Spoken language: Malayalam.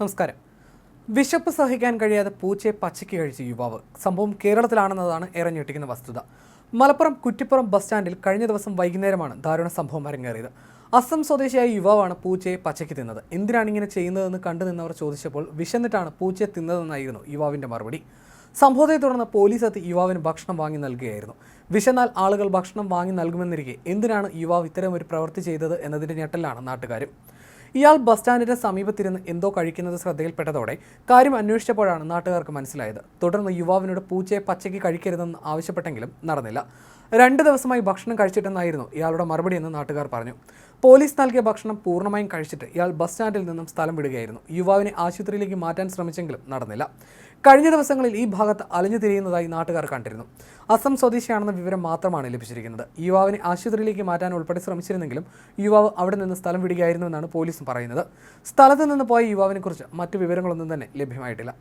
നമസ്കാരം. വിശപ്പ് സഹിക്കാൻ കഴിയാതെ പൂച്ചയെ പച്ചയ്ക്ക് കഴിച്ച യുവാവ്. സംഭവം കേരളത്തിലാണെന്നതാണ് ഏറെ ഞെട്ടിക്കുന്ന വസ്തുത. മലപ്പുറം കുറ്റിപ്പുറം ബസ് സ്റ്റാൻഡിൽ കഴിഞ്ഞ ദിവസം വൈകുന്നേരമാണ് ദാരുണ സംഭവം അരങ്ങേറിയത്. അസം സ്വദേശിയായ യുവാവാണ് പൂച്ചയെ പച്ചയ്ക്ക് തിന്നത്. എന്തിനാണ് ഇങ്ങനെ ചെയ്യുന്നതെന്ന് കണ്ടു നിന്നവർ ചോദിച്ചപ്പോൾ വിശന്നിട്ടാണ് പൂച്ചയെ തിന്നതെന്നായിരുന്നു യുവാവിന്റെ മറുപടി. സംഭവത്തെ തുടർന്ന് പോലീസ് എത്തി യുവാവിന് ഭക്ഷണം വാങ്ങി നൽകുകയായിരുന്നു. വിശന്നാൽ ആളുകൾ ഭക്ഷണം വാങ്ങി നൽകുമെന്നിരിക്കെ എന്തിനാണ് യുവാവ് ഇത്തരം ഒരു പ്രവൃത്തി ചെയ്തത് എന്നതിന്റെ ഞെട്ടലാണ് നാട്ടുകാരും. ഇയാൾ ബസ് സ്റ്റാൻഡിന്റെ സമീപത്തിരുന്ന് എന്തോ കഴിക്കുന്നത് ശ്രദ്ധയിൽപ്പെട്ടതോടെ കാര്യം അന്വേഷിച്ചപ്പോഴാണ് നാട്ടുകാർക്ക് മനസ്സിലായത്. തുടർന്ന് യുവാവിനോട് പൂച്ചയെ പച്ചയ്ക്ക് കഴിക്കരുതെന്ന് ആവശ്യപ്പെട്ടെങ്കിലും നടന്നില്ല. രണ്ട് ദിവസമായി ഭക്ഷണം കഴിച്ചിട്ടെന്നായിരുന്നു ഇയാളുടെ മറുപടിയെന്ന് നാട്ടുകാർ പറഞ്ഞു. പോലീസ് നൽകിയ ഭക്ഷണം പൂർണമായും കഴിച്ചിട്ട് ഇയാൾ ബസ് സ്റ്റാൻഡിൽ നിന്നും സ്ഥലം വിടുകയായിരുന്നു. യുവാവിനെ ആശുപത്രിയിലേക്ക് മാറ്റാൻ ശ്രമിച്ചെങ്കിലും നടന്നില്ല. കഴിഞ്ഞ ദിവസങ്ങളിൽ ഈ ഭാഗത്ത് അലഞ്ഞു തിരിയുന്നതായി നാട്ടുകാർ കണ്ടിരുന്നു. അസം സ്വദേശിയാണെന്ന വിവരം മാത്രമാണ് ലഭിച്ചിരിക്കുന്നത്. യുവാവിനെ ആശുപത്രിയിലേക്ക് മാറ്റാൻ ഉൾപ്പെടെ ശ്രമിച്ചിരുന്നെങ്കിലും യുവാവ് അവിടെ നിന്ന് സ്ഥലം വിടുകയായിരുന്നു എന്നാണ് പോലീസും പറയുന്നത്. സ്ഥലത്ത് നിന്ന് പോയ യുവാവിനെക്കുറിച്ച് മറ്റു വിവരങ്ങളൊന്നും തന്നെ ലഭ്യമായിട്ടില്ല.